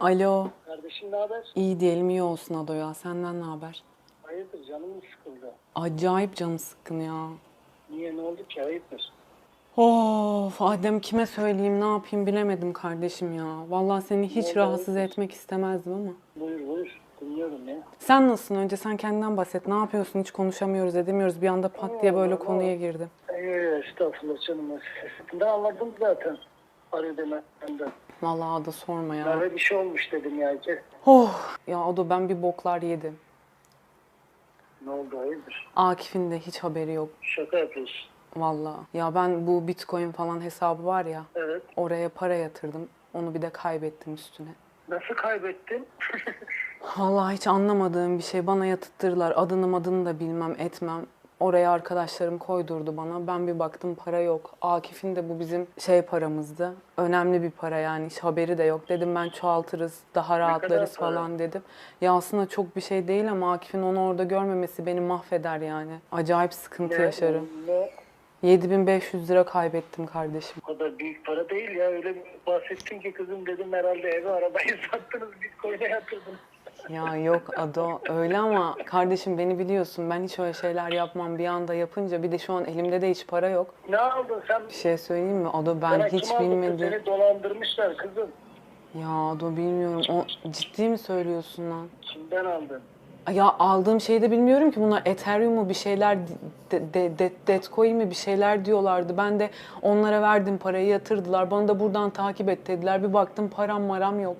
Alo. Kardeşim ne haber? İyi diyelim iyi olsun Ado ya. Senden ne haber? Hayırdır canım mı sıkıldı? Acayip canım sıkkın ya. Niye ne oldu ki hayırdır? Of Adem kime söyleyeyim ne yapayım bilemedim kardeşim ya. Vallahi seni hiç Vallahi rahatsız etmek istemezdim ama. Buyur buyur dinliyorum ya. Sen nasılsın? Önce sen kendinden bahset. Ne yapıyorsun? Hiç konuşamıyoruz, edemiyoruz. Bir anda pat diye böyle Allah. konuya girdim. Ee, estağfurullah canım. Sesinden anladım zaten. Arıyor demenden. Vallahi Ada sorma ya. Böyle bir şey olmuş dedim ya. Oh ya Ado ben bir boklar yedim. Ne oldu hayırdır? Akif'in de hiç haberi yok. Şaka yapıyorsun. Vallahi. Ya ben bu bitcoin falan hesabı var ya. Evet. Oraya para yatırdım. Onu bir de kaybettim üstüne. Nasıl kaybettin? Vallahi hiç anlamadığım bir şey. Bana yatıttırdılar. Adını adını da bilmem etmem. Oraya arkadaşlarım koydurdu bana. Ben bir baktım para yok. Akif'in de bu bizim şey paramızdı. Önemli bir para yani hiç haberi de yok. Dedim ben çoğaltırız, daha rahatlarız falan dedim. Ya aslında çok bir şey değil ama Akif'in onu orada görmemesi beni mahveder yani. Acayip sıkıntı yaşarım. Ne? 7500 lira kaybettim kardeşim. O kadar büyük para değil ya. Öyle bahsettin ki kızım dedim herhalde evi arabayı sattınız. Bitcoin'e yatırdınız. Ya yok Ado öyle ama kardeşim beni biliyorsun ben hiç öyle şeyler yapmam bir anda yapınca bir de şu an elimde de hiç para yok. Ne aldın sen? Bir şey söyleyeyim mi Ado ben Sana hiç kim aldı? bilmedim. Seni dolandırmışlar kızım. Ya Ado bilmiyorum o ciddi mi söylüyorsun lan? Kimden aldın? Ya aldığım şeyi de bilmiyorum ki bunlar Ethereum mu bir şeyler de, de, de, Deadcoin mi bir şeyler diyorlardı. Ben de onlara verdim parayı yatırdılar. Bana da buradan takip et dediler. Bir baktım param maram yok.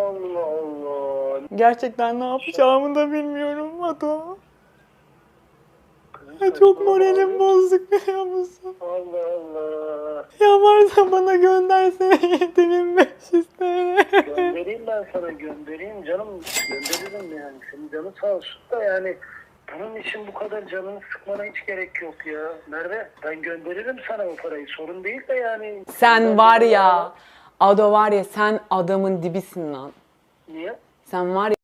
Allah Allah. Gerçekten ne yapacağımı da bilmiyorum. Kızım Ya çok moralim bozuk biliyor musun? Allah Allah. Ya varsa bana göndersene 7500 TL. Göndereyim ben sana göndereyim canım. Gönderirim yani. Senin canın sağ olsun da yani bunun için bu kadar canını sıkmana hiç gerek yok ya. Merve ben gönderirim sana o parayı. Sorun değil de yani. Sen var ya, Ado var ya sen adamın dibisin lan. Niye? Sen var ya